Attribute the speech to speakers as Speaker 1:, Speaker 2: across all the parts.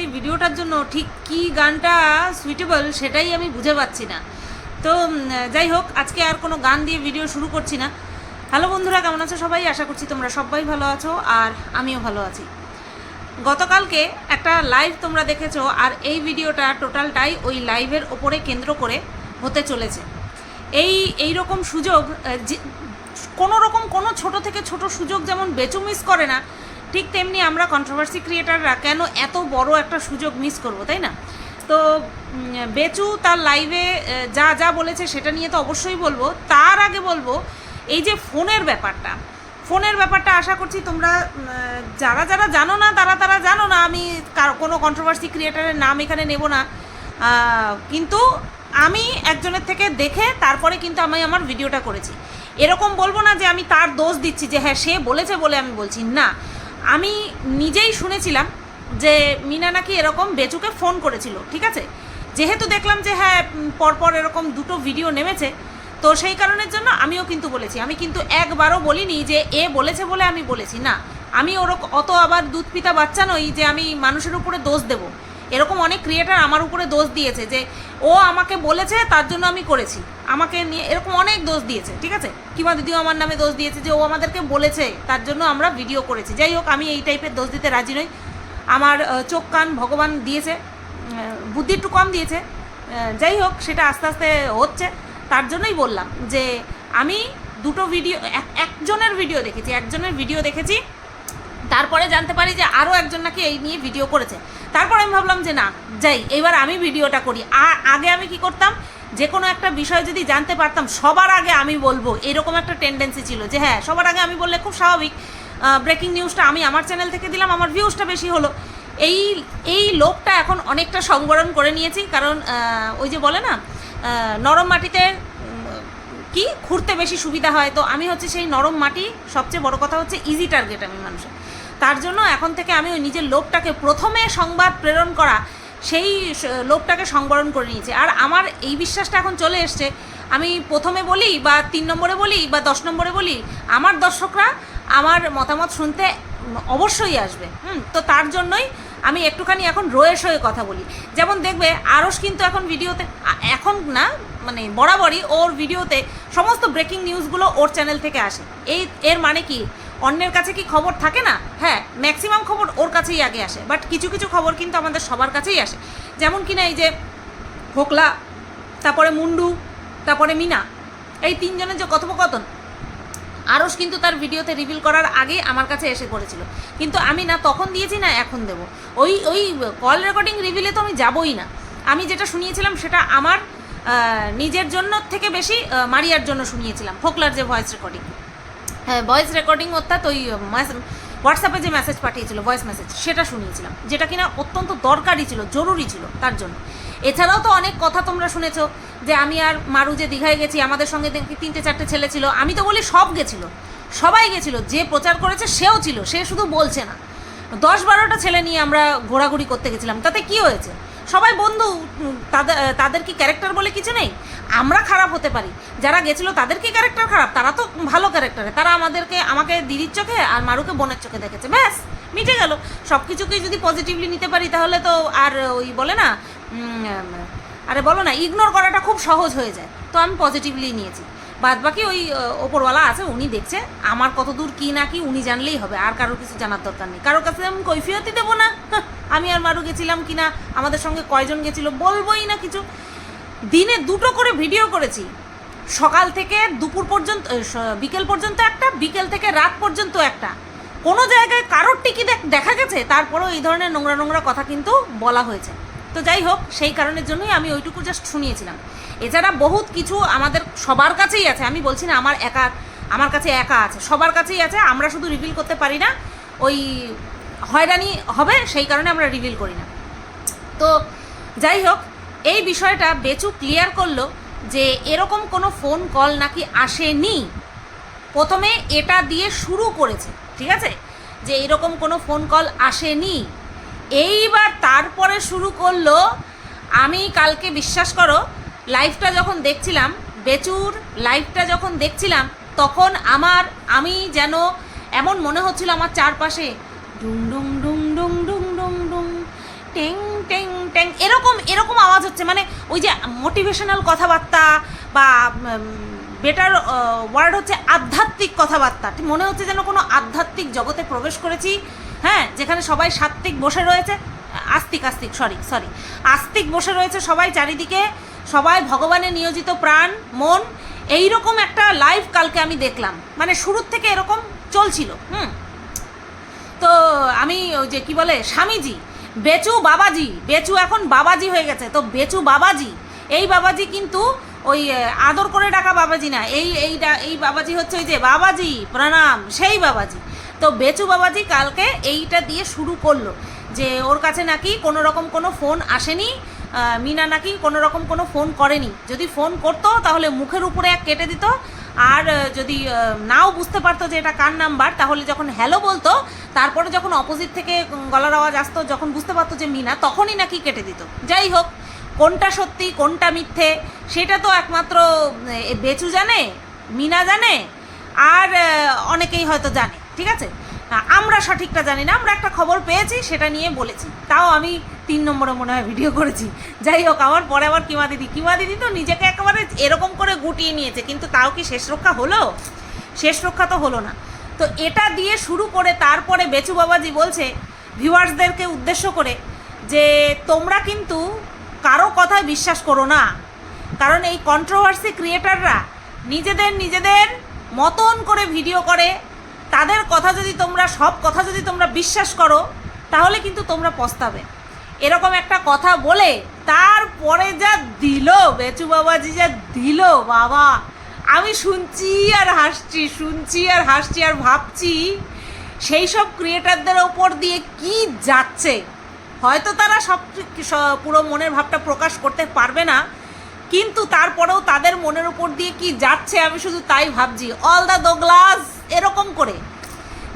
Speaker 1: এই ভিডিওটার জন্য ঠিক কী গানটা সুইটেবল সেটাই আমি বুঝে পাচ্ছি না। তো যাই হোক, আজকে আর কোনো গান দিয়ে ভিডিও শুরু করছি না। হ্যালো বন্ধুরা, কেমন আছো সবাই? আশা করছি তোমরা সবাই ভালো আছো আর আমিও ভালো আছি। গতকালকে একটা লাইভ তোমরা দেখেছ আর এই ভিডিওটা টোটালটাই ওই লাইভের ওপরে কেন্দ্র করে হতে চলেছে। এই এই রকম সুযোগ কোনো রকম কোনো ছোট থেকে ছোট সুযোগ যেমন বেচু মিস করে না ঠিক তেমনি আমরা কন্ট্রোভার্সি ক্রিয়েটাররা কেন এত বড় একটা সুযোগ মিস করব, তাই না? তো বেচু তার লাইভে যা যা বলেছে সেটা নিয়ে তো অবশ্যই বলব। তার আগে বলব, এই যে ফোনের ব্যাপারটা ফোনের ব্যাপারটা আশা করছি তোমরা যারা যারা জানো না, তারা তারা জানো না, আমি কোনো কন্ট্রোভার্সি ক্রিয়েটারের নাম এখানে নেব না। কিন্তু আমি একজনের থেকে দেখে তারপরে কিন্তু আমি আমার ভিডিওটা করেছি। এরকম বলব না যে আমি তার দোষ দিচ্ছি যে হ্যাঁ সে বলেছে বলে আমি বলছি। না আমি নিজেই শুনেছিলাম যে মিনা নাকি এরকম বেচুকে ফোন করেছিল, ঠিক আছে? যেহেতু দেখলাম যে হ্যাঁ পরপর এরকম দুটো ভিডিও নেমেছে, তো সেই কারণের জন্য আমিও কিন্তু বলেছি। আমি কিন্তু একবারও বলিনি যে এ বলেছে বলে আমি বলেছি। না, আমি ওরকম অত আবার দুধ পিতা বাচ্চা নই যে আমি মানুষের উপরে দোষ দেব। এরকম অনেক ক্রিয়েটার আমার উপরে দোষ দিয়েছে যে, ও আমাকে বলেছে, তার জন্য আমি করেছি। আমাকে নিয়ে এরকম অনেক দোষ দিয়েছে, ঠিক আছে? কিংবা দিদিও আমার নামে দোষ দিয়েছে যে, ও আমাদেরকে বলেছে, তার জন্য আমরা ভিডিও করেছি। যাই হোক, আমি এই টাইপের দোষ দিতে রাজি নই। আমার চোখ কান ভগবান দিয়েছে বুদ্ধি একটু কম দিয়েছে। যাই হোক, সেটা আস্তে আস্তে হচ্ছে। তার জন্যই বললাম যে, আমি দুটো ভিডিও এক- একজনের ভিডিও দেখেছি, একজনের ভিডিও দেখেছি। তারপরে জানতে পারি যে আরও একজন নাকি এই নিয়ে ভিডিও করেছে। তারপরে আমি ভাবলাম যে না, যাই, এবার আমি ভিডিওটা করি। আর আগে আমি কি করতাম, যে কোনো একটা বিষয় যদি জানতে পারতাম, সবার আগে আমি বলব, এরকম একটা টেন্ডেন্সি ছিল যে হ্যাঁ সবার আগে আমি বললে খুব স্বাভাবিক। ব্রেকিং নিউজটা আমি আমার চ্যানেল থেকে দিলাম, আমার ভিউজটা বেশি হলো। এই এই লোকটা এখন অনেকটা সংবরণ করে নিয়েছি, কারণ ওই যে বলে না নরম মাটিতে কি খুঁড়তে বেশি সুবিধা হয়। তো আমি হচ্ছে সেই নরম মাটি, সবচেয়ে বড় কথা হচ্ছে ইজি টার্গেট আমি মানুষের। তার জন্য এখন থেকে আমি ওই নিজের লোকটাকে প্রথমে সংবাদ প্রেরণ করা, সেই লোকটাকে সংবরণ করে নিয়েছি। আর আমার এই বিশ্বাসটা এখন চলে এসছে। আমি প্রথমে বলি বা তিন নম্বরে বলি বা দশ নম্বরে বলি, আমার দর্শকরা আমার মতামত শুনতে অবশ্যই আসবে। হুম, তো তার জন্যই আমি একটুখানি এখন রয়েস হয়ে কথা বলি। যেমন দেখবে আরস কিন্তু এখন ভিডিওতে এখন না মানে বরাবরই ওর ভিডিওতে সমস্ত ব্রেকিং নিউজগুলো ওর চ্যানেল থেকে আসে। এই, এর মানে কি? অন্যের কাছে কি খবর থাকে না? হ্যাঁ ম্যাক্সিমাম খবর ওর কাছেই আগে আসে বাট কিছু কিছু খবর কিন্তু আমাদের সবার কাছেই আসে। যেমন কিনা এই যে হোকলা, তারপরে মুন্ডু, তারপরে মিনা, এই তিনজনের যে কথোপকথন আরস কিন্তু তার ভিডিওতে রিভিল করার আগে আমার কাছে এসে পড়েছিল। কিন্তু আমি না তখন দিয়েছি না এখন দেব। ওই ওই কল রেকর্ডিং রিভিলে তো আমি যাবই না। আমি যেটা শুনিয়েছিলাম সেটা আমার নিজের জন্য থেকে বেশি মারিয়ার জন্য শুনিয়েছিলাম ফোকলার যে ভয়েস রেকর্ডিং হ্যাঁ ভয়েস রেকর্ডিং অর্থাৎ ওই হোয়াটসঅ্যাপে যে মেসেজ পাঠিয়েছিল ভয়েস মেসেজ সেটা শুনিয়েছিলাম, যেটা কিনা অত্যন্ত দরকারি ছিল, জরুরি ছিল তার জন্য। এছাড়াও তো অনেক কথা তোমরা শুনেছো, যে আমি আর মারু যে দীঘায় গেছি, আমাদের সঙ্গে তিনটে চারটে ছেলে ছিল, আমি তো বলি সব গেছিল, সবাই গেছিল, যে প্রচার করেছে সেও ছিল, সে শুধু বলছে না। দশ বারোটা ছেলে নিয়ে আমরা ঘোরাঘুরি করতে গেছিলাম, তাতে কি হয়েছে? সবাই বন্ধু তাদের তাদের কি ক্যারেক্টার বলে কিছু নেই? আমরা খারাপ হতে পারি। যারা গেছিল তাদের কি ক্যারেক্টার খারাপ, তারা তো ভালো ক্যারেক্টারে তারা আমাদেরকে, আমাকে দিদির চোখে আর মারুকে বোনের চোখে দেখেছে। ব্যাস, মিটে গেল। সব কিছুকেই যদি পজিটিভলি নিতে পারি, তাহলে তো আর ওই বলে না আরে বলো না ইগনোর করাটা খুব সহজ হয়ে যায়। তো আমি পজিটিভলি নিয়েছি। বাদ বাকি ওই ওপরওয়ালা আছে, উনি দেখছে, আমার কত দূর কি না কি উনি জানলেই হবে, আর কারোর কিছু জানার দরকার নেই। কারোর কাছে আমি কৈফিয়তই দেবো না। আমি আর মারু গেছিলাম কি না আমাদের সঙ্গে কয়জন গেছিল বলবোই না কিছু। দিনে দুটো করে ভিডিও করেছি। সকাল থেকে দুপুর পর্যন্ত বিকেল পর্যন্ত একটা, বিকেল থেকে রাত পর্যন্ত একটা। কোনো জায়গায় কারোর টিকি দেখা গেছে, তারপরেও এই ধরনের নোংরা নোংরা কথা কিন্তু বলা হয়েছে। তো যাই হোক, সেই কারণের জন্যই আমি ওইটুকু জাস্ট শুনিয়েছিলাম। এছাড়া বহুত কিছু আমাদের সবার কাছেই আছে, আমি বলছি না আমার একা, আমার কাছে একা আছে, সবার কাছেই আছে, আমরা শুধু রিভিল করতে পারি না, ওই হয়রানি হবে, সেই কারণে আমরা রিভিল করি না। তো যাই হোক, এই বিষয়টা বেচু ক্লিয়ার করল যে এরকম কোনো ফোন কল নাকি আসেনি। প্রথমে এটা দিয়ে শুরু করেছে, ঠিক আছে? যে এরকম কোনো ফোন কল আসেনি। এইবার তারপরে শুরু করল, আমি কালকে বিশ্বাস করো লাইভটা যখন দেখছিলাম, বেচুর লাইভটা যখন দেখছিলাম, তখন আমার, আমি যেন এমন মনে হচ্ছিল আমার চারপাশে, ডুং ডুং ডুং ডুং ডুং ডুং ডুং, টেং টেং টেং, এরকম এরকম আওয়াজ হচ্ছে। মানে ওই যে মোটিভেশনাল কথাবার্তা বা বেটার ওয়ার্ড হচ্ছে আধ্যাত্মিক কথাবার্তা। মনে হচ্ছে যেন কোনো আধ্যাত্মিক জগতে প্রবেশ করেছি হ্যাঁ যেখানে সবাই সাত্ত্বিক বসে রয়েছে, আস্তিক আস্তিক সরি সরি আস্তিক বসে রয়েছে সবাই চারিদিকে সবাই ভগবানের নিয়োজিত প্রাণ, মন এই রকম একটা লাইভ কালকে আমি দেখলাম। মানে শুরুর থেকে এরকম চলছিল, হুম। তো আমি ওই যে কি বলে, স্বামীজি, বেচু বাবাজি, বেচু এখন বাবাজি হয়ে গেছে। তো বেচু বাবাজি, এই বাবাজি কিন্তু ওই আদর করে ডাকা বাবাজি না, এই এই ডা- এই বাবাজি হচ্ছে ওই যে বাবাজি, প্রণাম, সেই বাবাজি। তো বেচু বাবাজি কালকে এইটা দিয়ে শুরু করল, যে ওর কাছে নাকি কোনো রকম কোনো ফোন আসেনি মিনা নাকি কোনো রকম কোনো ফোন করেনি। যদি ফোন করতো, তাহলে মুখের উপরে এক কেটে দিত। আর যদি নাও বুঝতে পারতো যে এটা কার নাম্বার, তাহলে যখন হ্যালো বলতো, তারপরে যখন অপোজিট থেকে গলার আওয়াজ আসতো, যখন বুঝতে পারতো যে মিনা, তখনই নাকি কেটে দিত। যাই হোক, কোনটা সত্যি, কোনটা মিথ্যে, সেটা তো একমাত্র বেচু জানে, মিনা জানে, আর অনেকেই হয়তো জানে, ঠিক আছে? আমরা সঠিকটা জানি না, আমরা একটা খবর পেয়েছি, সেটা নিয়ে বলেছি। তাও আমি তিন নম্বরে মনে হয় ভিডিও করেছি। যাই হোক, আমার পরে আবার কিমা দিদি। কিমা দিদি তো নিজেকে একেবারে এরকম করে গুটিয়ে নিয়েছে, কিন্তু তাও কি শেষ রক্ষা হলো? শেষ রক্ষা তো হলো না। তো এটা দিয়ে শুরু করে তারপরে বেচু বাবাজি বলছে, ভিউয়ার্সদেরকে উদ্দেশ্য করে যে তোমরা কিন্তু কারও কথায় বিশ্বাস করো না। কারণ এই কন্ট্রোভার্সি ক্রিয়েটাররা নিজেদের নিজেদের মতন করে ভিডিও করে তাদের কথা যদি তোমরা, সব কথা যদি তোমরা বিশ্বাস করো, তাহলে কিন্তু তোমরা পস্তাবে। এরকম একটা কথা বলে, তারপরে যা দিল, বেচু বাবাজি যা দিল, বাবা। আমি শুনছি আর হাসছি, শুনছি আর হাসছি আর ভাবছি, সেই সব ক্রিয়েটারদের ওপর দিয়ে কি যাচ্ছে? হয়তো তারা সব পুরো মনের ভাবটা প্রকাশ করতে পারবে না, কিন্তু তারপরেও তাদের মনের উপর দিয়ে কি যাচ্ছে, আমি শুধু তাই ভাবছি। অল দ্য দোগলাস এরকম করে।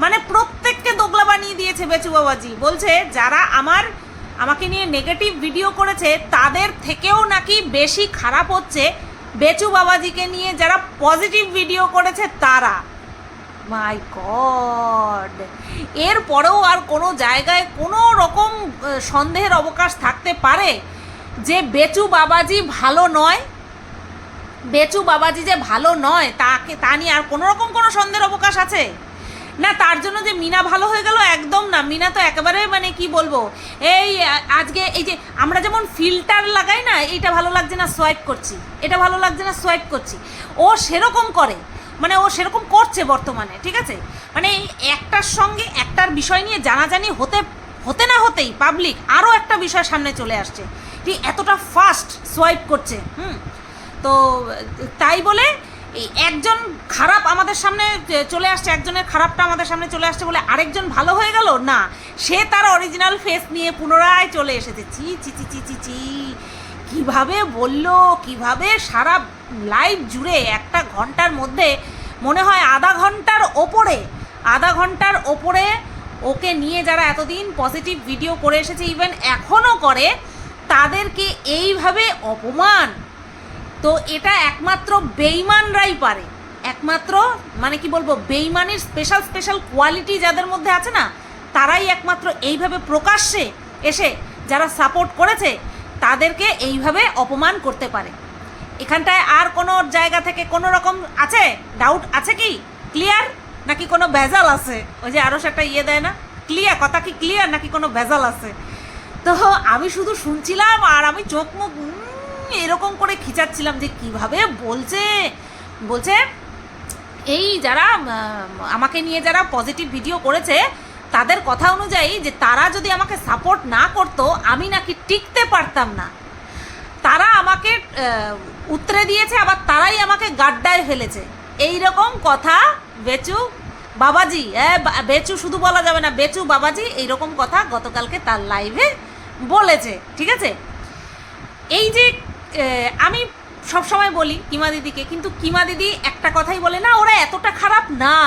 Speaker 1: মানে প্রত্যেককে দোগলা বানিয়ে দিয়েছে বেচু বাবাজি। বলছে, যারা আমার, আমাকে নিয়ে নেগেটিভ ভিডিও করেছে, তাদের থেকেও নাকি বেশি খারাপ হচ্ছে বেচু বাবাজিকে নিয়ে যারা পজিটিভ ভিডিও করেছে তারা। মাই গড এরপরেও আর কোনো জায়গায় কোনো রকম সন্দেহের অবকাশ থাকতে পারে যে বেচু বাবাজি ভালো নয়। বেচু বাবাজি যে ভালো নয়, তাকে, তা নিয়ে আর কোনো রকম কোনো সন্দেহের অবকাশ আছে? না, তার জন্য যে মিনা ভালো হয়ে গেল, একদম না। মিনা তো একেবারে মানে কি বলব, এই আজকে এই যে আমরা যেমন ফিল্টার লাগাই না, এইটা ভালো লাগছে না, সোয়াইপ করছি। এটা ভালো লাগছে না, সোয়াইপ করছি। ও সেরকম করে মানে ও সেরকম করছে বর্তমানে, ঠিক আছে? মানে একটার সঙ্গে একটার বিষয় নিয়ে জানাজানি হতে হতে না হতেই পাবলিক আরও একটা বিষয় সামনে চলে আসছে। ঠিক এতটা ফাস্ট সোয়াইপ করছে, হুম? তো, তাই বলে এই একজন খারাপ আমাদের সামনে চলে আসছে, একজনের খারাপটা আমাদের সামনে চলে আসছে বলে আরেকজন ভালো হয়ে গেল? না, সে তার অরিজিনাল ফেস নিয়ে পুনরায় চলে এসেছে। চি চি চি চি চি চি কীভাবে বলল, কীভাবে সারা লাইভ জুড়ে একটা ঘণ্টার মধ্যে, মনে হয় আধা ঘণ্টার ওপরে, আধা ঘণ্টার ওপরে ওকে নিয়ে যারা এতদিন পজিটিভ ভিডিও করে এসেছে ইভেন এখনও করে, তাদেরকে এইভাবে অপমান তো এটা একমাত্র বেইমানরাই পারে। একমাত্র মানে কি বলব, বেইমানের স্পেশাল স্পেশাল কোয়ালিটি যাদের মধ্যে আছে না, তারাই একমাত্র এইভাবে প্রকাশ্যে এসে যারা সাপোর্ট করেছে, তাদেরকে এইভাবে অপমান করতে পারে। এখানটায় আর কোনো জায়গা থেকে কোনো রকম আছে? ডাউট আছে কি? ক্লিয়ার নাকি কোনো ভেজাল আছে? ওই যে আরও একটা ইয়ে দেয় না? ক্লিয়ার কথা কি ক্লিয়ার নাকি কোনো ভেজাল আছে? তো আমি শুধু শুনছিলাম আর আমি চোখ মুখ এরকম করে খিচাচ্ছিলাম যে কীভাবে বলছে বলছে, এই যারা আমাকে নিয়ে যারা পজিটিভ ভিডিও করেছে, তাদের কথা অনুযায়ী যে তারা যদি আমাকে সাপোর্ট না করতো, আমি নাকি টিকতে পারতাম না। তারা আমাকে উতরে দিয়েছে, আবার তারাই আমাকে গাড্ডায় ফেলেছে। এই রকম কথা বেচু বাবাজি হ্যাঁ বেচু শুধু বলা যাবে না, বেচু বাবাজি এইরকম কথা গতকালকে তার লাইভে বলেছে, ঠিক আছে? এই যে আমি সবসময় বলি কিমা দিদিকে, কিন্তু কিমা দিদি একটা কথাই বলে, না, ওরা এতটা খারাপ না।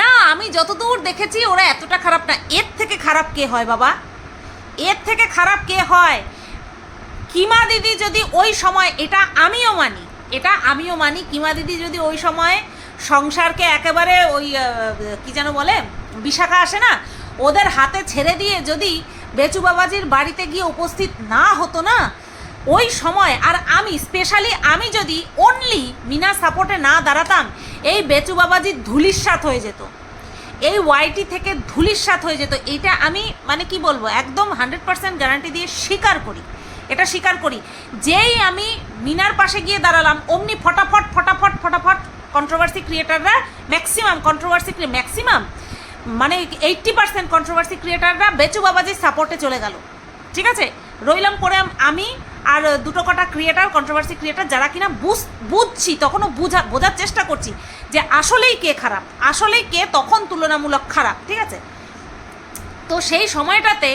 Speaker 1: না, আমি যতদূর দেখেছি, ওরা এতটা খারাপ না। এর থেকে খারাপ কে হয় বাবা? এর থেকে খারাপ কে হয়? কিমা দিদি যদি ওই সময়, এটা আমিও মানি, এটা আমিও মানি, কিমা দিদি যদি ওই সময় সংসারকে একেবারে ওই কি যেন বলে, বিশাখা আসে না, ওদের হাতে ছেড়ে দিয়ে যদি বেচু বাবাজির বাড়িতে গিয়ে উপস্থিত না হতো না ওই সময় আর আমি স্পেশালি আমি যদি অনলি মিনা সাপোর্টে না দাঁড়াতাম, এই বেচু বাবাজির ধুলিস্বাত হয়ে যেত। এই ওয়াইটি থেকে ধুলিস্বাত হয়ে যেত। এটা আমি মানে কি বলব, একদম হান্ড্রেড পার্সেন্ট গ্যারান্টি দিয়ে স্বীকার করি। এটা স্বীকার করি। যেই আমি মিনার পাশে গিয়ে দাঁড়ালাম, অমনি ফটাফট ফটাফট ফটাফট কন্ট্রোভার্সি ক্রিয়েটাররা ম্যাক্সিমাম কন্ট্রোভার্সি ম্যাক্সিমাম মানে এইট্টি পার্সেন্ট কন্ট্রোভার্সি ক্রিয়েটাররা বেচু বাবাজির সাপোর্টে চলে গেল। ঠিক আছে? রইলাম পরে আমি আর দুটো কটা ক্রিয়েটার কন্ট্রোভার্সি ক্রিয়েটার যারা কিনা বুঝ বুঝছি, তখনও বোঝা বোঝার চেষ্টা করছি যে আসলেই কে খারাপ, আসলেই কে তখন তুলনামূলক খারাপ, ঠিক আছে? তো সেই সময়টাতে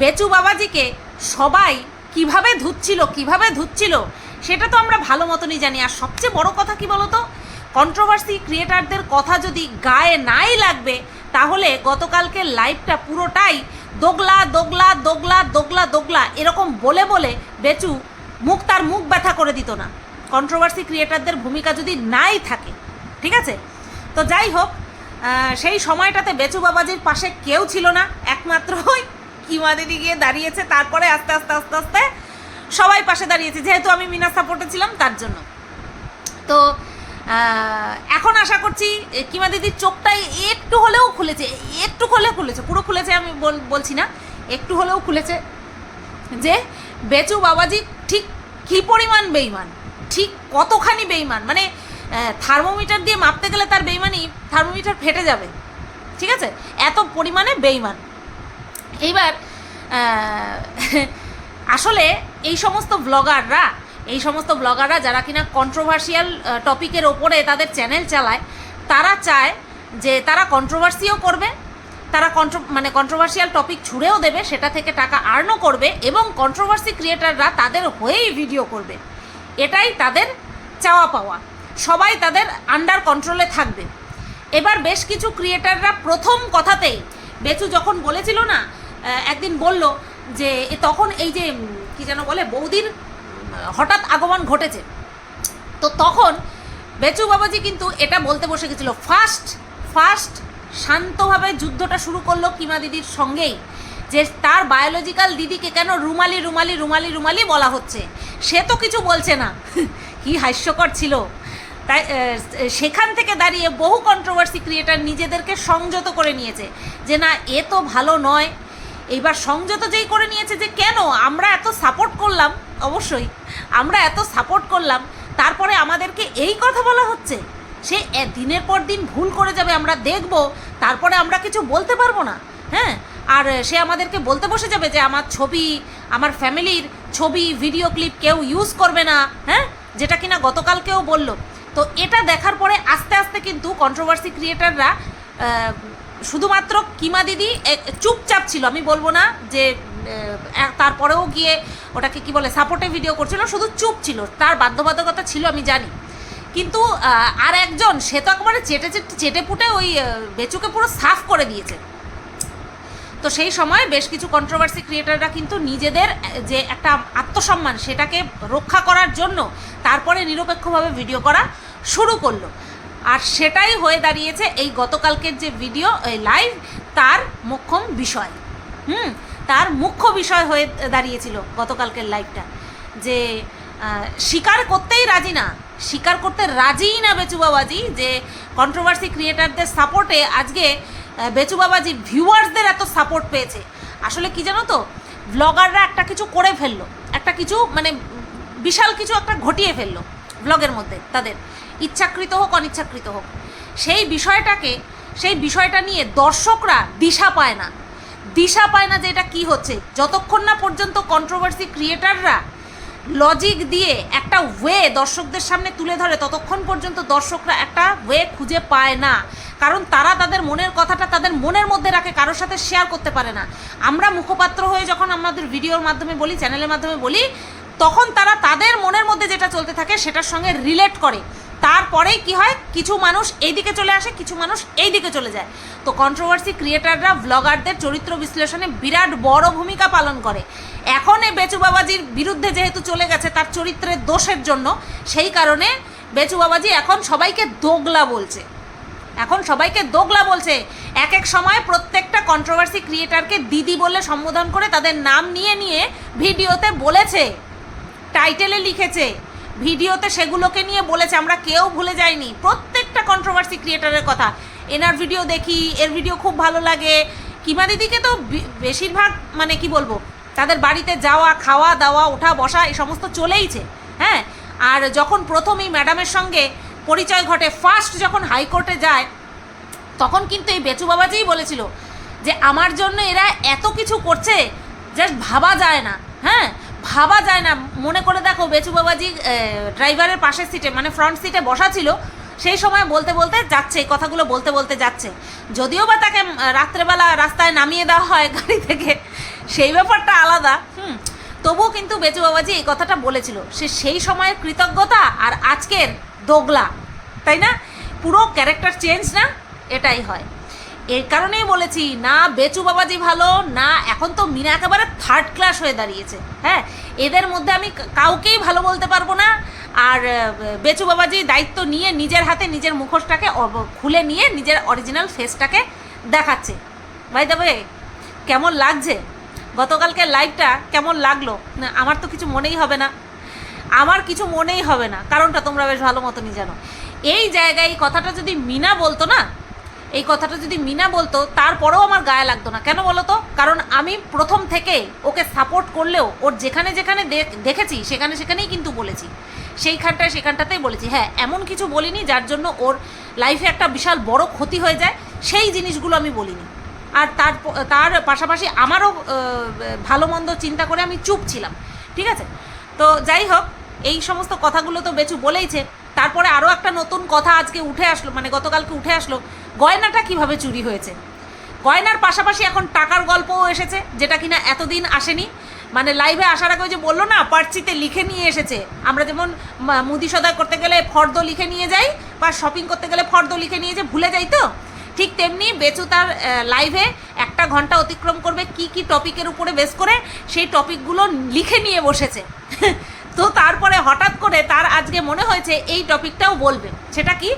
Speaker 1: বেচু বাবাজিকে সবাই কীভাবে ধুচ্ছিল কীভাবে ধুচ্ছিল, সেটা তো আমরা ভালো মতনই জানি। আর সবচেয়ে বড় কথা কি বলতো? কন্ট্রোভার্সি ক্রিয়েটারদের কথা যদি গায়ে নাই লাগবে, তাহলে গতকালকে লাইভটা পুরোটাই দোগলা দোগলা দোগলা দোগলা দোগলা এরকম বলে বলে বেচু মুখ তার মুখ ব্যথা করে দিত না। কন্ট্রোভার্সি ক্রিয়েটারদের ভূমিকা যদি নাই থাকে, ঠিক আছে? তো যাই হোক সেই সময়টাতে বেচু বাবাজির পাশে কেউ ছিল না, একমাত্র ওই কিমা দিদি গিয়ে দাঁড়িয়েছে, তারপরে আস্তে আস্তে আস্তে আস্তে সবাই পাশে দাঁড়িয়েছে, যেহেতু আমি মিনা সাপোর্টে ছিলাম তার জন্য। তো এখন আশা করছি কিমা দিদির চোখটাই একটু হলেও খুলেছে, একটু হলেও খুলেছে, পুরো খুলেছে আমি বল- বলছি না, একটু হলেও খুলেছে যে, বেচু বাবাজি ঠিক কী পরিমাণ বেইমান, ঠিক কতখানি বেইমান মানে থার্মোমিটার দিয়ে মাপতে গেলে তার বেইমানি থার্মোমিটার ফেটে যাবে, ঠিক আছে? এত পরিমাণে বেইমান। এইবার আসলে এই সমস্ত ব্লগাররা এই সমস্ত ব্লগাররা যারা কিনা কন্ট্রোভার্সিয়াল টপিকের ওপরে তাদের চ্যানেল চালায়, তারা চায় যে তারা কন্ট্রোভার্সিও করবে, তারা কন্ট্রো মানে কন্ট্রোভার্সিয়াল টপিক ছুঁড়েও দেবে, সেটা থেকে টাকা আর্নও করবে এবং কন্ট্রোভার্সি ক্রিয়েটাররা তাদের হয়েই ভিডিও করবে। এটাই তাদের চাওয়া পাওয়া। সবাই তাদের আন্ডার কন্ট্রোলে থাকবে। এবার বেশ কিছু ক্রিয়েটাররা প্রথম কথাতেই, বেচু যখন বলেছিল না একদিন বলল যে তখন এই যে কি যেন বলে, বৌদির হঠাৎ আগমন ঘটেছে। তো তখন বেচু বাবাজি কিন্তু এটা বলতে বসে গেছিল ফার্স্ট ফার্স্ট শান্তভাবে যুদ্ধটা শুরু করল কিমা দিদির সঙ্গেই। যে তার বায়োলজিক্যাল দিদিকে কেন রুমালি রুমালি রুমালি রুমালি বলা হচ্ছে? সে তো কিছু বলছে না। কি হাস্যকর ছিল। তাই সেখান থেকে দাঁড়িয়ে বহু কন্ট্রোভার্সি ক্রিয়েটার নিজেদেরকে সংযত করে নিয়েছে যে, না, এ তো ভালো নয়। এইবার সংযত যেই করে নিয়েছে যে কেন আমরা এত সাপোর্ট করলাম, অবশ্যই, আমরা এত সাপোর্ট করলাম, তারপরে আমাদেরকে এই কথা বলা হচ্ছে, সে দিনের পর দিন ভুল করে যাবে, আমরা দেখব, তারপরে আমরা কিছু বলতে পারব না হ্যাঁ? আর সে আমাদেরকে বলতে বসে যাবে যে আমার ছবি, আমার ফ্যামিলির ছবি ভিডিও ক্লিপ কেউ ইউজ করবে না হ্যাঁ? যেটা কিনা গতকালকেও বলল। তো এটা দেখার পরে আস্তে আস্তে কিন্তু কন্ট্রোভার্সি ক্রিয়েটাররা শুধুমাত্র কিমা দিদি চুপচাপ ছিল। আমি বলব না যে তারপরেও গিয়ে ওটাকে কি বলে সাপোর্টে ভিডিও করছিল, শুধু চুপ ছিল। তার বাধ্যবাধকতা ছিল, আমি জানি। কিন্তু আর একজন, সে তো একবারে চেটে চেটে চেটে পুটে ওই বেচুকে পুরো সাফ করে দিয়েছে। তো সেই সময় বেশ কিছু কন্ট্রোভার্সি ক্রিয়েটাররা কিন্তু নিজেদের যে একটা আত্মসম্মান, সেটাকে রক্ষা করার জন্য তারপরে নিরপেক্ষভাবে ভিডিও করা শুরু করল। আর সেটাই হয়ে দাঁড়িয়েছে এই গতকালকের যে ভিডিও লাইভ তার মোক্ষম বিষয়। হুম তার মুখ্য বিষয় হয়ে দাঁড়িয়েছিল গতকালকের লাইভটা যে স্বীকার করতেই রাজি না স্বীকার করতে রাজিই না বেচু বাবাজি যে কন্ট্রোভার্সি ক্রিয়েটারদের সাপোর্টে আজকে আহ, বেচু বাবাজি ভিউয়ার্সদের এত সাপোর্ট পেয়েছে। আসলে কি জানো তো ব্লগাররা একটা কিছু করে ফেলল একটা কিছু মানে বিশাল কিছু একটা ঘটিয়ে ফেলল ব্লগের মধ্যে তাদের। ইচ্ছাকৃত হোক, অনিচ্ছাকৃত হোক। সেই বিষয়টাকে, সেই বিষয়টা নিয়ে দর্শকরা দিশা পায় না। দিশা পায় না যে এটা কী হচ্ছে। যতক্ষণ না পর্যন্ত কন্ট্রোভার্সি ক্রিয়েটাররা লজিক দিয়ে একটা ওয়ে দর্শকদের সামনে তুলে ধরে, ততক্ষণ পর্যন্ত দর্শকরা একটা ওয়ে খুঁজে পায় না। কারণ তারা তাদের মনের কথাটা তাদের মনের মধ্যে রাখে, কারোর সাথে শেয়ার করতে পারে না। আমরা মুখপাত্র হয়ে যখন আমাদের ভিডিওর মাধ্যমে বলি চ্যানেলের মাধ্যমে বলি, তখন তারা তাদের মনের মধ্যে যেটা চলতে থাকে, সেটার সঙ্গে রিলেট করে। তারপরেই কি হয়? কিছু মানুষ এই দিকে চলে আসে, কিছু মানুষ এই দিকে চলে যায়। তো কন্ট্রোভার্সি ক্রিয়েটাররা ব্লগারদের চরিত্র বিশ্লেষণে বিরাট বড় ভূমিকা পালন করে। এখন এই বেচু বাবাজির বিরুদ্ধে যেহেতু চলে গেছে তার চরিত্রের দোষের জন্য, সেই কারণে বেচু বাবাজি এখন সবাইকে দোগলা বলছে। এখন সবাইকে দোগলা বলছে। এক এক সময় প্রত্যেকটা কন্ট্রোভার্সি ক্রিয়েটারকে দিদি বলে সম্বোধন করে তাদের নাম নিয়ে নিয়ে ভিডিওতে বলেছে। টাইটেলে লিখেছে। ভিডিওতে সেগুলোকে নিয়ে বলেছে, আমরা কেউ ভুলে যাইনি। প্রত্যেকটা কন্ট্রোভার্সি ক্রিয়েটারের কথা। এনার ভিডিও দেখি, এর ভিডিও খুব ভালো লাগে। কিমা দিদিকে তো বেশিরভাগ মানে কি বলব, তাদের বাড়িতে যাওয়া, খাওয়া, দাওয়া, ওঠা, বসা, এই সমস্ত চলেইছে হ্যাঁ? আর যখন প্রথম এই ম্যাডামের সঙ্গে পরিচয় ঘটে ফার্স্ট যখন হাইকোর্টে যায়, তখন কিন্তু এই বেচু বাবাজিই বলেছিল যে, আমার জন্য এরা এত কিছু করছে জাস্ট ভাবা যায় না হ্যাঁ? ভাবা যায় না। মনে করে দেখো বেচু বাবাজি ড্রাইভারের পাশের সিটে মানে ফ্রন্ট সিটে বসা ছিল, সেই সময় বলতে বলতে যাচ্ছে, এই কথাগুলো বলতে বলতে যাচ্ছে। যদিও বা তাকে রাত্রেবেলা রাস্তায় নামিয়ে দেওয়া হয় গাড়ি থেকে, সেই ব্যাপারটা আলাদা, হুম। তবুও কিন্তু বেচু বাবাজি এই কথাটা বলেছিল। সে সেই সময়ের কৃতজ্ঞতা আর আজকের দোগলা, তাই না? পুরো ক্যারেক্টার চেঞ্জ না, এটাই হয়। এর কারণেই বলেছি, না বেচু বাবাজি ভালো, না এখন তো মিনা একেবারে থার্ড ক্লাস হয়ে দাঁড়িয়েছে। হ্যাঁ এদের মধ্যে আমি কাউকেই ভালো বলতে পারব না। আর বেচু বাবাজি দায়িত্ব নিয়ে নিজের হাতে নিজের মুখোশটাকে খুলে নিয়ে নিজের অরিজিনাল ফেসটাকে দেখাচ্ছে। ভাই তবে কেমন লাগছে? গতকালকে লাইভটা কেমন লাগল? আমার তো কিছু মনেই হবে না। আমার কিছু মনেই হবে না। কারণটা তোমরা বেশ ভালো মতনই জানো। এই জায়গায় এই কথাটা যদি মিনা বলতো না এই কথাটা যদি মিনা বলতো, তারপরেও আমার গায়ে লাগতো না। কেন বলো তো কারণ আমি প্রথম থেকে ওকে সাপোর্ট করলেও ওর যেখানে যেখানে দেখ- দেখেছি, সেখানে সেখানেই কিন্তু বলেছি। সেইখানটায় সেখানটাতেই বলেছি। হ্যাঁ এমন কিছু বলিনি যার জন্য ওর লাইফে একটা বিশাল বড় ক্ষতি হয়ে যায়, সেই জিনিসগুলো আমি বলিনি। আর তার তার পাশাপাশি আমারও ভালো মন্দ চিন্তা করে আমি চুপ ছিলাম। ঠিক আছে? তো যাই হোক, এই সমস্ত কথাগুলো তো বেচু বলেইছে। তারপরে আরও একটা নতুন কথা আজকে উঠে আসলো মানে গতকালকে উঠে আসলো, গয়নাটা কীভাবে চুরি হয়েছে? গয়নার পাশাপাশি এখন টাকার গল্পও এসেছে, যেটা কিনা এতদিন আসেনি। মানে লাইভে আসার আগে যে বলল না পার্চিতে লিখে নিয়ে এসেছে। আমরা যেমন মুদি সদাই করতে গেলে ফর্দ লিখে নিয়ে যাই, বা শপিং করতে গেলে ফর্দ লিখে নিয়ে যে ভুলে যাই তো? ঠিক তেমনি বেচু তার লাইভে একটা ঘণ্টা অতিক্রম করবে, কি কি টপিকের উপরে বেস করে, সেই টপিকগুলো লিখে নিয়ে বসেছে। তো তারপরে হঠাৎ করে তার আজকে মনে হয়েছে এই টপিকটাও বলবে। সেটা কি?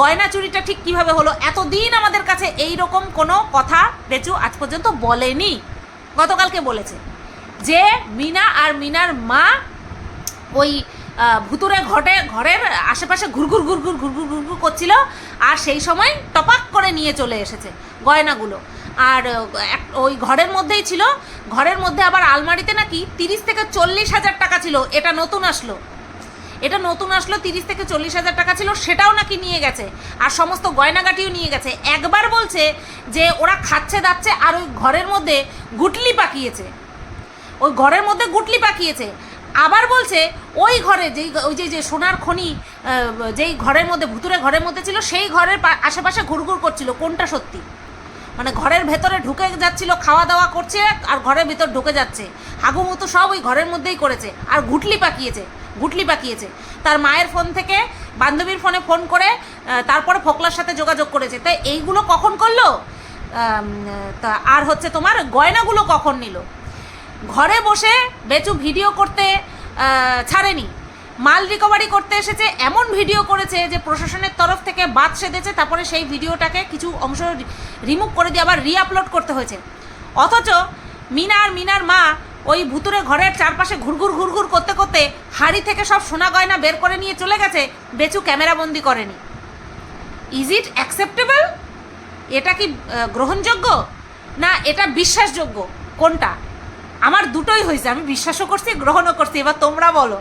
Speaker 1: গয়না চুরিটা ঠিক কীভাবে হলো? এতদিন আমাদের কাছে এই রকম কোনো কথা বেচু আজ পর্যন্ত বলেনি। গতকালকে বলেছে যে মিনা আর মিনার মা ওই ভুতুরে ঘটে, ঘরের আশেপাশে ঘুরঘুর ঘুরঘুর ঘুরঘুর ঘুরঘুর করছিল আর সেই সময় টপাক করে নিয়ে চলে এসেছে গয়নাগুলো। আর এক- ওই ঘরের মধ্যেই ছিল। ঘরের মধ্যে আবার আলমারিতে নাকি তিরিশ থেকে চল্লিশ হাজার টাকা ছিল। এটা নতুন আসলো। এটা নতুন আসলো, তিরিশ থেকে চল্লিশ হাজার টাকা ছিল, সেটাও নাকি নিয়ে গেছে। আর সমস্ত গয়নাগাটিও নিয়ে গেছে। একবার বলছে যে ওরা খাচ্ছে দাচ্ছে আর ওই ঘরের মধ্যে গুটলি পাকিয়েছে। ওই ঘরের মধ্যে গুটলি পাকিয়েছে। আবার বলছে ওই ঘরে যেই, ওই যে যে সোনার খনি যেই ঘরের মধ্যে ভুতুরে ঘরের মধ্যে ছিল, সেই ঘরের আশেপাশে ঘুরঘুর করছিল। কোনটা সত্যি? মানে ঘরের ভেতরে ঢুকে যাচ্ছিল, খাওয়া দাওয়া করছে আর ঘরের ভিতর ঢুকে যাচ্ছে। হাগুমুতু সব ওই ঘরের মধ্যেই করেছে আর গুটলি পাকিয়েছে গুটলি পাকিয়েছে। তার মায়ের ফোন থেকে বান্ধবীর ফোনে ফোন করে তারপরে ফোকলার সাথে যোগাযোগ করেছে। তাই এইগুলো কখন করল? তা আর হচ্ছে তোমার গয়নাগুলো কখন নিল? ঘরে বসে বেচু ভিডিও করতে ছাড়েনি। মাল রিকভারি করতে এসেছে, এমন ভিডিও করেছে যে প্রশাসনের তরফ থেকে বাদ সেধেছে, তারপরে সেই ভিডিওটাকে কিছু অংশ রিমুভ করে দিয়ে আবার রিআপলোড করতে হয়েছে। অথচ মিনার মিনার মা ওই ভুতুরে ঘরের চারপাশে ঘুরঘুর ঘুরঘুর করতে করতে হাড়ি থেকে সব সোনা গয়না বের করে নিয়ে চলে গেছে, বেচু ক্যামেরাবন্দি করেনি। ইজ ইট অ্যাকসেপ্টেবল এটা কি গ্রহণযোগ্য? না, এটা বিশ্বাসযোগ্য? কোনটা? আমার দুটোই হয়েছে, আমি বিশ্বাসও করছি, গ্রহণও করছি, এবার তোমরা বলো।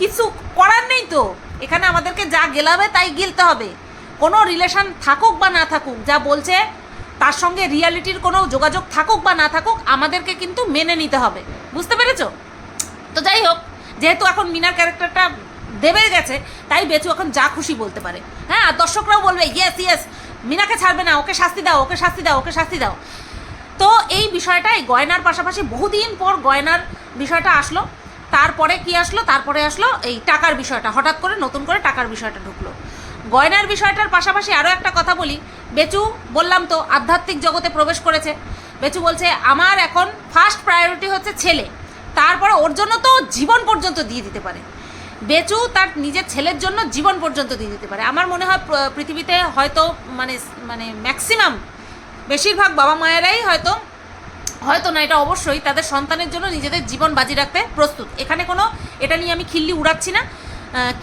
Speaker 1: কিছু করার নেই তো। এখানে আমাদেরকে যা গেলাবে তাই গিলতে হবে। কোনো রিলেশন থাকুক বা না থাকুক, যা বলছে, তার সঙ্গে রিয়ালিটির কোনো যোগাযোগ থাকুক বা না থাকুক, আমাদেরকে কিন্তু মেনে নিতে হবে। বুঝতে পেরেছ? তো যাই হোক, যেহেতু এখন মিনার ক্যারেক্টারটা দেবে গেছে, তাই বেচু এখন যা খুশি বলতে পারে। হ্যাঁ আর দর্শকরাও বলবে ইয়েস ইয়েস মিনাকে ছাড়বে না, ওকে শাস্তি দাও, ওকে শাস্তি দাও, ওকে শাস্তি দাও। তো এই বিষয়টা এই গয়নার পাশাপাশি বহুদিন পর গয়নার বিষয়টা আসলো। তারপরে কি আসলো? তারপরে আসলো এই টাকার বিষয়টা। হঠাৎ করে নতুন করে টাকার বিষয়টা ঢুকলো। গয়নার বিষয়টার পাশাপাশি আরও একটা কথা বলি। বেচু, বললাম তো, আধ্যাত্মিক জগতে প্রবেশ করেছে। বেচু বলছে, আমার এখন ফার্স্ট প্রায়োরিটি হচ্ছে ছেলে। তারপরে ওর জন্য তো জীবন পর্যন্ত দিয়ে দিতে পারে। বেচু তার নিজের ছেলের জন্য জীবন পর্যন্ত দিয়ে দিতে পারে। আমার মনে হয়, পৃথিবীতে হয়তো মানে মানে ম্যাক্সিমাম বেশিরভাগ বাবা মায়েরাই হয়তো হয়তো না, এটা অবশ্যই তাদের সন্তানের জন্য নিজেদের জীবন বাজি রাখতে প্রস্তুত। এখানে কোনো, এটা নিয়ে আমি খিল্লি উড়াচ্ছি না।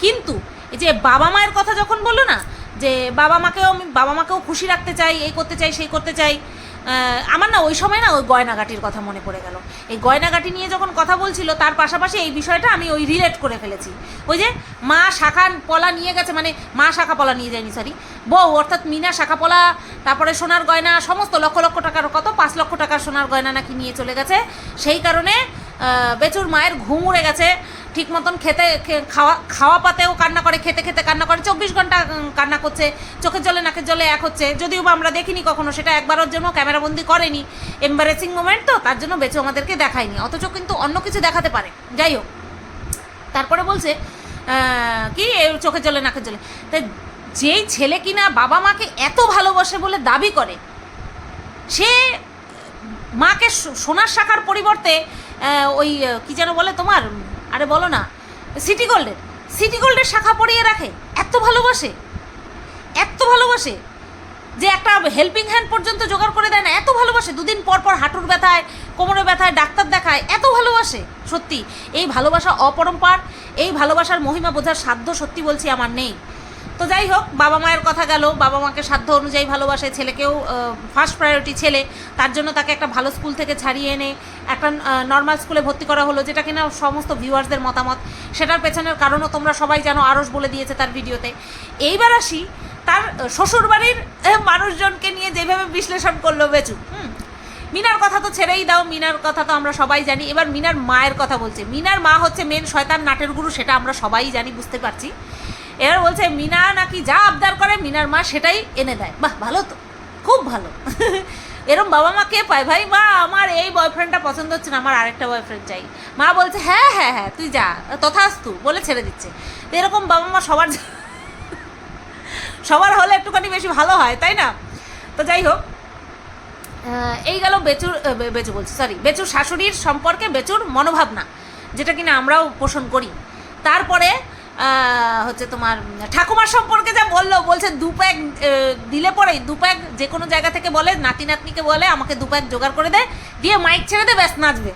Speaker 1: কিন্তু এই যে বাবা মায়ের কথা যখন বলল না, যে বাবা মাকেও আমি, বাবা মাকেও খুশি রাখতে চাই, এই করতে চাই, সেই করতে চাই আমার না ওই সময় না ওই গয়নাগাটির কথা মনে পড়ে গেল। এই গয়নাগাটি নিয়ে যখন কথা বলছিল, তার পাশাপাশি এই বিষয়টা আমি ওই রিলেট করে ফেলেছি। ওই যে মা শাখা পলা নিয়ে গেছে মানে মা শাখা পলা নিয়ে যায়নি সরি বউ, অর্থাৎ মিনা শাখা পলা তারপরে সোনার গয়না, সমস্ত লক্ষ লক্ষ টাকার, কত? পাঁচ লক্ষ টাকার সোনার গয়না নাকি নিয়ে চলে গেছে। সেই কারণে বেচুর মায়ের ঘুম উড়ে গেছে। ঠিক মতন খেতে খাওয়া খাওয়া পাতেও কান্না করে, খেতে খেতে কান্না করে। চব্বিশ ঘণ্টা কান্না করছে। চোখের জলে, নাকের জলে এক হচ্ছে। যদিও বা আমরা দেখিনি কখনো, সেটা একবারের জন্য ক্যামেরাবন্দি করেনি। এম্বারেসিং মোমেন্ট তো, তার জন্য বেচু আমাদেরকে দেখায়নি। অথচ কিন্তু অন্য কিছু দেখাতে পারে। যাই হোক। তারপরে বলছে কি? চোখের জলে, নাকের জলে। তাই যেই ছেলে কিনা বাবা মাকে এত ভালোবাসে বলে দাবি করে, সে মাকে সোনার শাখার পরিবর্তে ওই কি যেন বলে তোমার? আরে বলো না সিটি গোল্ডের সিটি গোল্ডের শাখা পরিয়ে রাখে, এত ভালোবাসে এত ভালোবাসে যে একটা হেল্পিং হ্যান্ড পর্যন্ত জোগাড় করে দেয় না, এত ভালোবাসে, দুদিন পর পর হাঁটুর ব্যথায় কোমরে ব্যথায় ডাক্তার দেখায়, এত ভালোবাসে, সত্যি। এই ভালোবাসা অপরম্পার, এই ভালোবাসার মহিমা বোঝার সাধ্য সত্যি বলছি আমার নেই। তো যাই হোক, বাবা মায়ের কথা গেল। বাবা মাকে সাধ্য অনুযায়ী ভালোবাসে, ছেলেকেও ফার্স্ট প্রায়োরিটি ছেলে। তার জন্য তাকে একটা ভালো স্কুল থেকে ছাড়িয়ে এনে একটা নর্মাল স্কুলে ভর্তি করা হলো, যেটা কিনা সমস্ত ভিউয়ার্সদের মতামত। সেটার পেছনের কারণও তোমরা সবাই জানো আরস বলে দিয়েছে তার ভিডিওতে। এইবার আসি তার শ্বশুরবাড়ির মানুষজনকে নিয়ে যেভাবে বিশ্লেষণ করল বেচু। হুম। মিনার কথা তো ছেড়েই দাও, মিনার কথা তো আমরা সবাই জানি। এবার মিনার মায়ের কথা বলছে। মিনার মা হচ্ছে মেন শয়তান, নাটের গুরু, সেটা আমরা সবাই জানি, বুঝতে পারছি। এবার বলছে, মিনা নাকি যা আবদার করে, মিনার মা সেটাই এনে দেয়। বাহ, ভালো তো, খুব ভালো। এরম বাবা মা কে পায়? ভাই, মা, আমার এই বয়ফ্রেন্ডটা পছন্দ হচ্ছে না, আমার আরেকটা বয়ফ্রেন্ড চাই। মা বলছে হ্যাঁ হ্যাঁ হ্যাঁ তুই যা, তথাস্তু, বলে ছেড়ে দিচ্ছে। এরকম বাবা মা সবার সবার হলে একটুখানি বেশি ভালো হয়, তাই না? তো যাই হোক এই গেল বেচুর বেচু বলছি সরি বেচুর শাশুড়ির সম্পর্কে বেচুর মনোভাবনা, যেটা কিনা আমরাও পোষণ করি। তারপরে হচ্ছে তোমার ঠাকুমার সম্পর্কে যা বলল, বলছে দু প্যাক দিলে পরেই দু প্যাক যে কোনো জায়গা থেকে বলে, নাতি নাতনিকে বলে, আমাকে দু প্যাক জোগাড় করে দে, দিয়ে মাইক ছেড়ে দে, ব্যাস, নাচবে।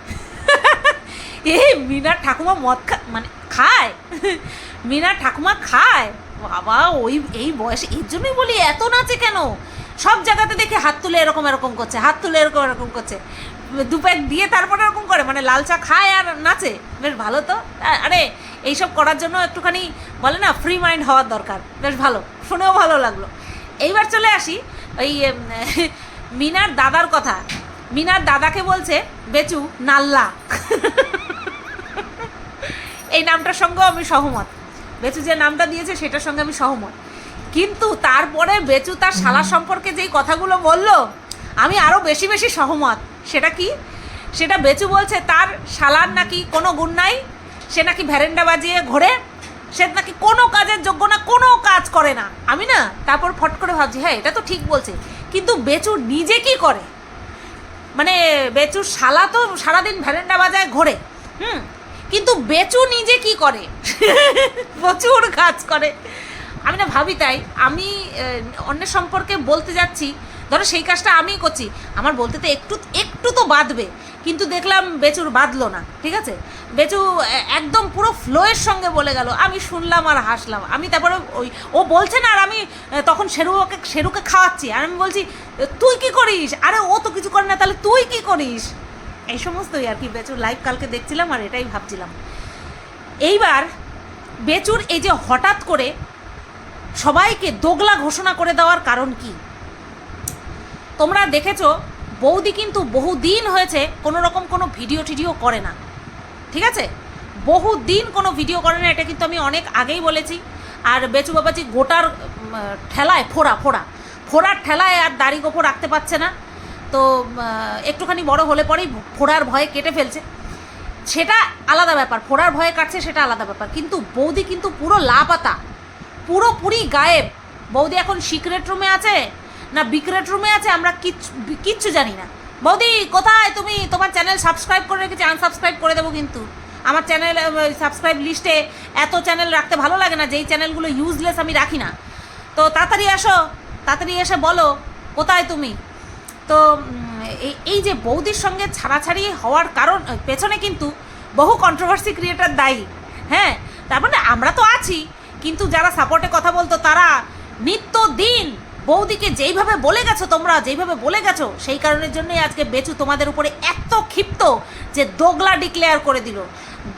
Speaker 1: এই মিনার ঠাকুমা মদ খা মানে খায়? মিনার ঠাকুমা খায়? বাবা, ওই, এই বয়সে, এর জন্যই বলি, এত নাচে কেন? সব জায়গাতে দেখে হাত তুলে এরকম এরকম করছে, হাত তুলে এরকম এরকম করছে। দু প্যাক দিয়ে তারপরে এরকম করে মানে লাল চা খায় আর নাচে। বেশ ভালো তো। আরে, এইসব করার জন্য একটুখানি বলে না ফ্রি মাইন্ড হওয়ার দরকার। বেশ ভালো, শুনেও ভালো লাগল। এইবার চলে আসি ওই মিনার দাদার কথা। মিনার দাদাকে বলছে, বেচু, নাল্লা। এই নামটার সঙ্গেও আমি সহমত। বেচু যে নামটা দিয়েছে, সেটার সঙ্গে আমি সহমত। কিন্তু তারপরে বেচু তার শালা সম্পর্কে যেই কথাগুলো বলল আমি আরও বেশি বেশি সহমত। সেটা কি? সেটা বেচু বলছে তার শালার নাকি কোনো গুণ নাই? সে নাকি ভ্যারেন্ডা বাজিয়ে ঘোরে? সে নাকি কোনো কাজের যোগ্য না কোনো কাজ করে না। আমি না তারপর ফট করে ভাবছি হ্যাঁ এটা তো ঠিক বলছে। কিন্তু বেচু নিজে কি করে? মানে বেচুর শালা তো সারাদিন ভ্যারেন্ডা বাজায় ঘোরে হুম? কিন্তু বেচু নিজে কি করে? প্রচুর কাজ করে। আমি না ভাবি তাই। আমি আহ, অন্যের সম্পর্কে বলতে যাচ্ছি। ধরো সেই কাজটা আমিই করছি। আমার বলতে তো একটু একটু তো বাঁধবে, কিন্তু দেখলাম বেচুর বাঁধলো না, ঠিক আছে? বেচু একদম পুরো ফ্লোয়ের সঙ্গে বলে গেল, আমি শুনলাম আর হাসলাম। আমি তারপরে ওই, ও বলছে না আর আমি তখন শেরুকে শেরুকে খাওয়াচ্ছি, আর আমি বলছি, তুই কি করিস? আরে ও তো কিছু করে না, তাহলে তুই কি করিস? এই সমস্তই আর কি বেচুর লাইভ কালকে দেখছিলাম আর এটাই ভাবছিলাম। এইবার বেচুর এই যে হঠাৎ করে সবাইকে দোগলা ঘোষণা করে দেওয়ার কারণ কি? তোমরা দেখেছ, বৌদি কিন্তু বহু দিন হয়েছে কোনো রকম কোনো ভিডিও টিডিও করে না। ঠিক আছে? বহু দিন কোনো ভিডিও করে না, এটা কিন্তু আমি অনেক আগেই বলেছি। আর বেচু বাবাজি গোটার ঠেলায়, ফোড়া ফোড়া। ফোড়ার ঠেলায় আর দাড়ি গোপর রাখতে পারছে না। তো একটুখানি বড় হলে পরেই ফোড়ার ভয়ে কেটে ফেলছে। সেটা আলাদা ব্যাপার, ফোড়ার ভয়ে কাটছে সেটা আলাদা ব্যাপার। কিন্তু বৌদি কিন্তু পুরো লাপাতা, পুরোপুরি গায়েব। বৌদি এখন সিক্রেট রুমে আছে? না, বিক্রেট রুমে আছে, আমরা কিচ্ছু কিচ্ছু জানি না। বৌদি, কোথায়? তুমি তোমার চ্যানেল সাবস্ক্রাইব করে রেখেছি আনসাবস্ক্রাইব করে দেবো কিন্তু। আমার চ্যানেল সাবস্ক্রাইব লিস্টে এত চ্যানেল রাখতে ভালো লাগে না, যেই চ্যানেলগুলো ইউজলেস আমি রাখি না। তো তাড়াতাড়ি আসো, তাড়াতাড়ি এসে বলো, কোথায় তুমি? তো এই যে বৌদির সঙ্গে ছাড়াছাড়ি হওয়ার কারণ পেছনে কিন্তু বহু কন্ট্রোভার্সি ক্রিয়েটার দায়ী। হ্যাঁ তার মানে আমরা তো আছি, কিন্তু যারা সাপোর্টে কথা বলতো, তারা নিত্য দিন বৌদিকে যেইভাবে বলে গেছো তোমরা, যেইভাবে বলে গেছো, সেই কারণের জন্যই আজকে বেচু তোমাদের উপরে এত ক্ষিপ্ত যে দোগলা ডিক্লেয়ার করে দিল।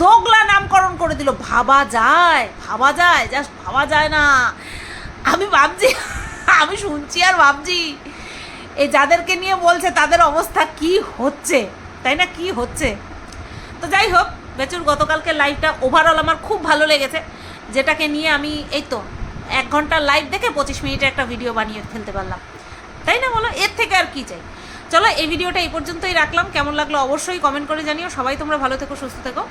Speaker 1: দোগলা নামকরণ করে দিল। ভাবা যায় ভাবা যায় জাস্ট ভাবা যায় না। আমি ভাবছি, আমি শুনছি আর ভাবছি এই যাদেরকে নিয়ে বলছে তাদের অবস্থা কি হচ্ছে? তাই না? কি হচ্ছে? তো যাই হোক, বেচুর গতকালকে লাইভটা ওভারঅল আমার খুব ভালো লেগেছে। যেটাকে নিয়ে আমি, এই তো এক ঘণ্টা লাইভ দেখে পঁচিশ মিনিটে একটা ভিডিও বানিয়ে ফেলতে পারলাম। তাই না বলো? এর থেকে আর কি চাই? চলো, এই ভিডিওটা এই পর্যন্তই রাখলাম। কেমন লাগল অবশ্যই কমেন্ট করে জানিও। সবাই তোমরা ভালো থেকো, সুস্থ থেকো।